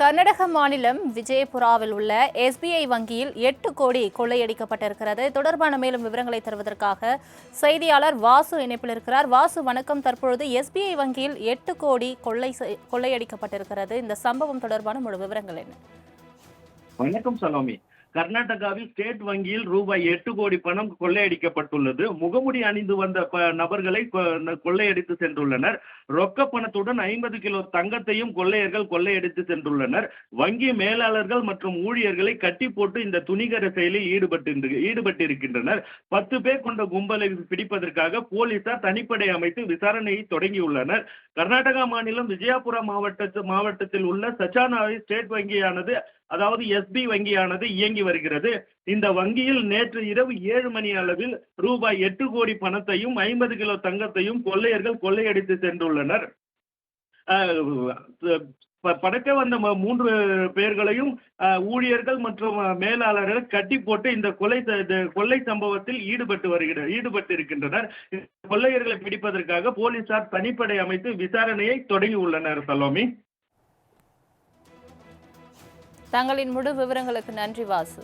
கர்நாடக மாநிலம் விஜயபுராவில் உள்ள எஸ்பிஐ வங்கியில் எட்டு கோடி கொள்ளையடிக்கப்பட்டிருக்கிறது. தொடர்பான மேலும் விவரங்களை தருவதற்காக செய்தியாளர் வாசு இணைப்பில் இருக்கிறார். வாசு வணக்கம். தற்பொழுது எஸ்பிஐ வங்கியில் எட்டு கோடி கொள்ளை செய்- கொள்ளையடிக்கப்பட்டிருக்கிறது. இந்த சம்பவம் தொடர்பான முழு விவரங்கள் என்ன? வணக்கம் சலோமி. கர்நாடகாவில் ஸ்டேட் வங்கியில் ரூபாய் எட்டு கோடி பணம் கொள்ளையடிக்கப்பட்டுள்ளது. முகமுடி அணிந்து வந்த ப- நபர்களை கொ- கொள்ளையடித்து சென்றுள்ளனர். ரொக்க பணத்துடன் ஐம்பது கிலோ தங்கத்தையும் கொள்ளையர்கள் கொள்ளையடித்து சென்றுள்ளனர். வங்கி மேலாளர்கள் மற்றும் ஊழியர்களை கட்டி போட்டு இந்த துணிகர செயலில் ஈடுபட்டு ஈடுபட்டிருக்கின்றனர். பத்து பேர் கொண்ட கும்பலை பிடிப்பதற்காக போலீசார் தனிப்படை அமைத்து விசாரணையை தொடங்கியுள்ளனர். கர்நாடகா மாநிலம் விஜயபுரா மாவட்ட மாவட்டத்தில் உள்ள சச்சானாவை ஸ்டேட் வங்கியானது அதாவது எஸ்பி வங்கியானது இயங்கி வருகிறது. இந்த வங்கியில் நேற்று இரவு ஏழு மணி அளவில் ரூபாய் எட்டு கோடி பணத்தையும் ஐம்பது கிலோ தங்கத்தையும் கொள்ளையர்கள் கொள்ளையடித்து சென்றுள்ளனர். படக்க ப- வந்த மூன்று பேர்களையும் ஊழியர்கள் மற்றும் மேலாளர்கள் கட்டி போட்டு இந்த கொலை கொள்ளை சம்பவத்தில் ஈடுபட்டு வருகிற ஈடுபட்டு இருக்கின்றனர் கொள்ளையர்களை பிடிப்பதற்காக போலீசார் தனிப்படை அமைத்து விசாரணையை தொடங்கியுள்ளனர் சலோமி. தங்களின் முழு விவரங்களுக்கு நன்றி வாசு.